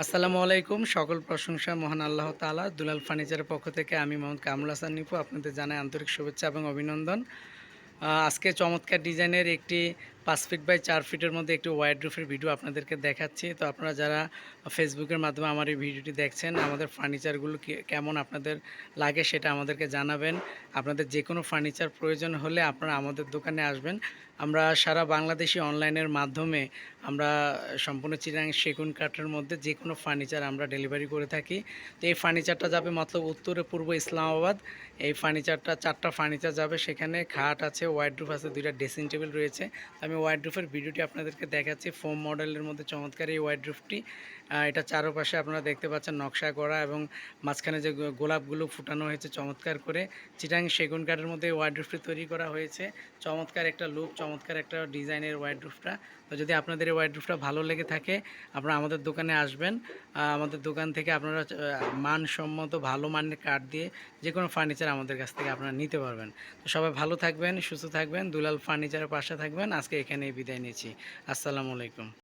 আসসালামু আলাইকুম, সকল প্রশংসা মহান আল্লাহ তালা দুলাল ফার্নিচারের পক্ষ থেকে আমি মোহাম্মদ কামরুল হাসান নিপু, আপনাদের জানাই আন্তরিক শুভেচ্ছা এবং অভিনন্দন। আজকে চমৎকার ডিজাইনের একটি পাঁচ ফিট বাই চার ফিটের মধ্যে একটি ওয়াইড রুফের ভিডিও আপনাদেরকে দেখাচ্ছি। তো আপনারা যারা ফেসবুকের মাধ্যমে আমার এই ভিডিওটি দেখছেন, আমাদের ফার্নিচারগুলো কেমন আপনাদের লাগে সেটা আমাদেরকে জানাবেন। আপনাদের যে কোনো ফার্নিচার প্রয়োজন হলে আপনারা আমাদের দোকানে আসবেন। আমরা সারা বাংলাদেশি অনলাইনের মাধ্যমে আমরা সম্পূর্ণ চিরাং সেগুন কাঠের মধ্যে যে কোনো ফার্নিচার আমরা ডেলিভারি করে থাকি। তো এই ফার্নিচারটা যাবে মতলব উত্তরে পূর্ব ইসলামাবাদ। এই ফার্নিচারটা চারটা ফার্নিচার যাবে সেখানে খাট আছে ওয়াইড রুফ আছে, দুইটা ড্রেসিং টেবিল রয়েছে। আমি ওয়াইড রুফের ভিডিওটি আপনাদেরকে দেখাচ্ছি। ফোম মডেলের মধ্যে চমৎকার এই ওয়াইড রুফটি আহ, এটা চারপাশে আপনারা দেখতে পাচ্ছেন নকশা করা এবং মাঝখানে যে গোলাপগুলো ফুটানো হয়েছে চমৎকার করে। চিটাং সেগুন কাঠের মধ্যে ওয়াইড রুফটি তৈরি করা হয়েছে। চমৎকার একটা লুক চমৎকার একটা ডিজাইনের ওয়াইড রুফটা তো যদি আপনাদের এই ওয়াইড রুফটা ভালো লেগে থাকে আপনারা আমাদের দোকানে আসবেন। আমাদের দোকান থেকে আপনারা মানসম্মত ভালো মানের কাঠ দিয়ে যে কোনো ফার্নিচার আমাদের কাছ থেকে আপনারা নিতে পারবেন। তো সবাই ভালো থাকবেন সুস্থ থাকবেন দুলাল ফার্নিচারের পাশে থাকবেন। আজকে এখানেই বিদায় নিয়েছি আসসালামু আলাইকুম।